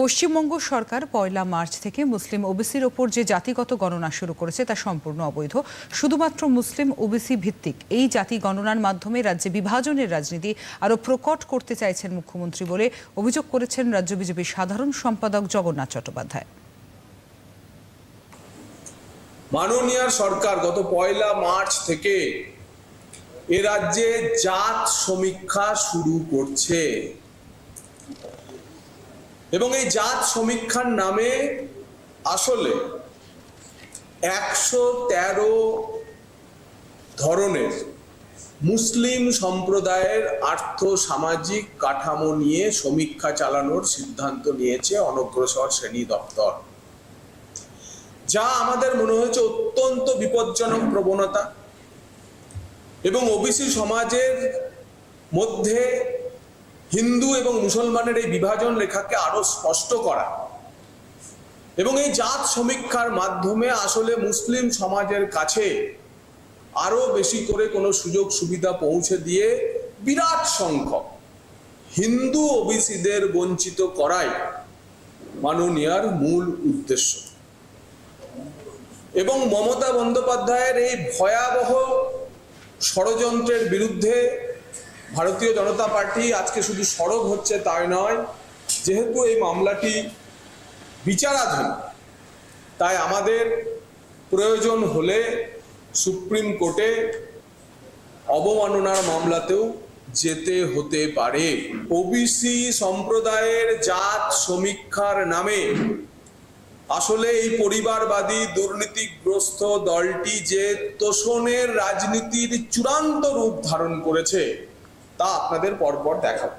পশ্চিমবঙ্গ সরকার পয়লা March থেকে মুসলিম ওবিসির ওপর যে জাতিগত গণনা শুরু করেছে তা সম্পূর্ণ অবৈধ। শুধুমাত্র মুসলিম ওবিসি ভিত্তিক এই জাতি গণনার মাধ্যমে রাজ্যে বিভাজনের রাজনীতি আরও প্রকট করতে চাইছেন মুখ্যমন্ত্রী বলে অভিযোগ করেছেন রাজ্য বিজেপির সাধারণ সম্পাদক জগন্নাথ চট্টোপাধ্যায়। মাননীয় সরকার গত পয়লা মার্চ থেকে এ রাজ্যে জাত সমীক্ষা শুরু করছে। এবং এই জাত সমীক্ষার নামে আসলে একশো তেরো ধরনের মুসলিম সম্প্রদায়ের আর্থ সামাজিক কাঠামো নিয়ে সমীক্ষা চালানোর সিদ্ধান্ত নিয়েছে অনগ্রসর শ্রেণি দপ্তর। যা আমাদের মনে হয়েছে অত্যন্ত বিপজ্জনক প্রবণতা এবং ওবিসি সমাজের মধ্যে হিন্দু এবং মুসলমানের এই বিভাজন রেখাকে আরও স্পষ্ট করা। এবং এই জাত সমীক্ষার মাধ্যমে আসলে মুসলিম সমাজের কাছে আরও বেশি করে কোনো সুযোগ সুবিধা পৌঁছে দিয়ে বিরাট সংখ্যক হিন্দু ওবিসিদের বঞ্চিত করাই মাননীয়ার মূল উদ্দেশ্য। এবং মমতা বন্দ্যোপাধ্যায়ের এই ভয়াবহ ষড়যন্ত্রের বিরুদ্ধে ভারতীয় জনতা পার্টি আজকে শুধু সরব হচ্ছে তাই নয়, যেহেতু এই মামলাটি বিচারাধীন, তাই আমাদের প্রয়োজন হলে সুপ্রিম কোর্টে অবমাননার মামলাতেও যেতে হতে পারে। ওবিসি সম্প্রদায়ের জাত সমীক্ষার নামে আসলে এই পরিবারবাদী দুর্নীতিগ্রস্ত দলটি যে তোষণের রাজনীতির চূড়ান্ত রূপ ধারণ করেছে তা আপনাদের পরপর দেখাবো।